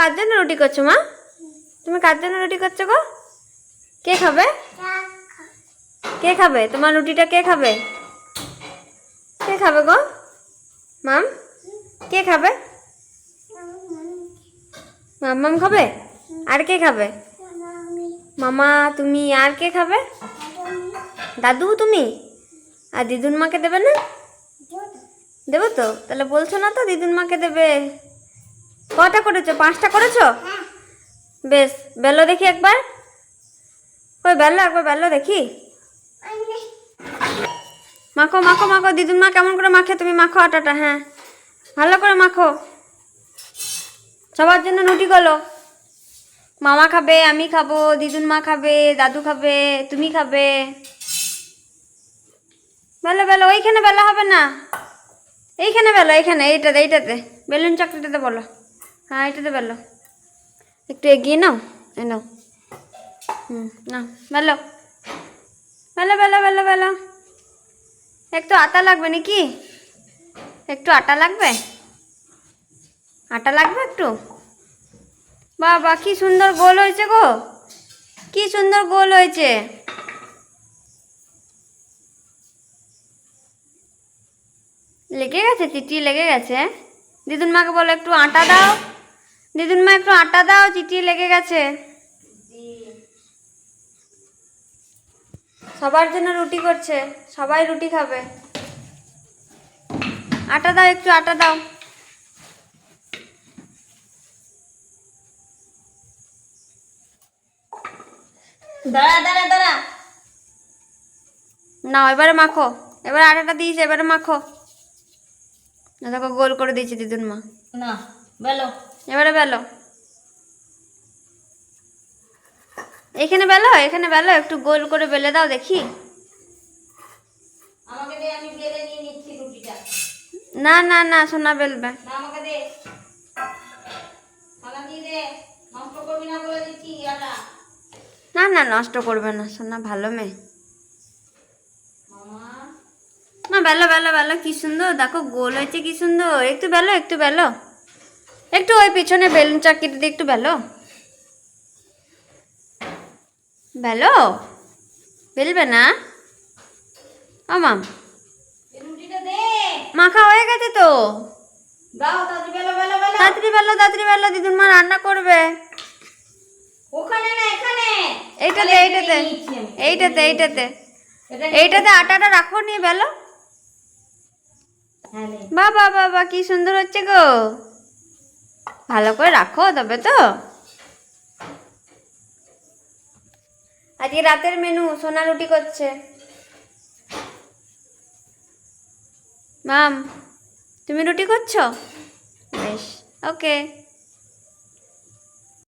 কার জন্য রুটি করছ, মা? তুমি কার জন্য রুটি করছ গো? কে খাবে? কে খাবে? তোমার রুটিটা কে খাবে? কে খাবে গো? মাম, কে খাবে? মাম্মাম খাবে? আর কে খাবে? মামা, তুমি আর কে খাবে? দাদু, তুমি? আর দিদুন মাকে দেবে না? দেবো তো? তাহলে বলছো না তো দিদুন মাকে দেবে। কটা করেছ? পাঁচটা করেছ? বেশ, বেলো দেখি একবার। কই বেলো একবার বেলো দেখি। মাখো মাখো মাখো, দিদুন মা কেমন করে মাখে? তুমি মাখো আটাটা হ্যাঁ। ভালো করে মাখো। সবার জন্য রুটি গলো মামা খাবে, আমি খাব, দিদুন মা খাবে, দাদু খাবে, তুমি খাবে। বেলো বেলো, ওইখানে বেলা হবে না। এইখানে বেলো, এইখানে, এইটাতে এইটাতে। বেলুন চাকরিটাতে বলো। হ্যাঁ এইটাতে বেলো একটু এগিয়ে নাও এই নাও। হুম, নাও, ভালো। বেলো বেলো বেলো বেলো একটু আটা লাগবে নাকি? একটু আটা লাগবে? আটা লাগবে একটু? বাবা, কি সুন্দর গোল হয়েছে গো। কি সুন্দর গোল হয়েছে। লেগে গেছে চিটি লেগে গেছে। দিদুন মাকে বলো, একটু আটা দাও। দিদুন মা একটু আটা দাও চিটি লেগে গেছে। সবার জন্য রুটি করছে সবাই রুটি খাবে। আটা দাও একটু আটা দাও। দাঁড়া দাঁড়া দাঁড়া। নাও এবারে মাখো। এবারে আটাটা দিয়েছে এবারে মাখো। না দেখো গোল করে দিয়েছে দিদুন মা। না। বেলো। এবারে বেলো। এখানে বেলো এখানে বেলো একটু গোল করে বেলে দাও দেখি। আমাকে দে আমি বেলে নিয়ে নিচ্ছি রুটিটা। না না না সোনা বেলবে। না আমাকে দে। থালা দিয়ে দে নষ্ট করবি না বলে দিচ্ছি আটা না না নষ্ট করবে না সোনা ভালো মেয়ে। না বেলো বেলো বেলো কি সুন্দর দেখো গোল হয়েছে কি সুন্দর। একটু বেলো একটু বেলো। একটু ওই পিছনে বেলুন চাকিটা দিয়ে একটু বেলো। বেলো? বেলবে না? ও মাম মাখা হয়ে গেছে তো। তাড়াতাড়ি বেলো তাড়াতাড়ি বেলো দিদুন মা রান্না করবে। ওখানে না এখানে। এইটাতে এইটাতে। এইটাতে এইটাতে এইটাতে আটাটা রাখো নিয়ে বেলো। হ্যাঁ বাবা বাবা কি সুন্দর হচ্ছে গো। ভালো করে রাখো তবে তো। আজকে রাতের মেনু সোনা রুটি করছে। মাম তুমি রুটি করছ? বেশ। ওকে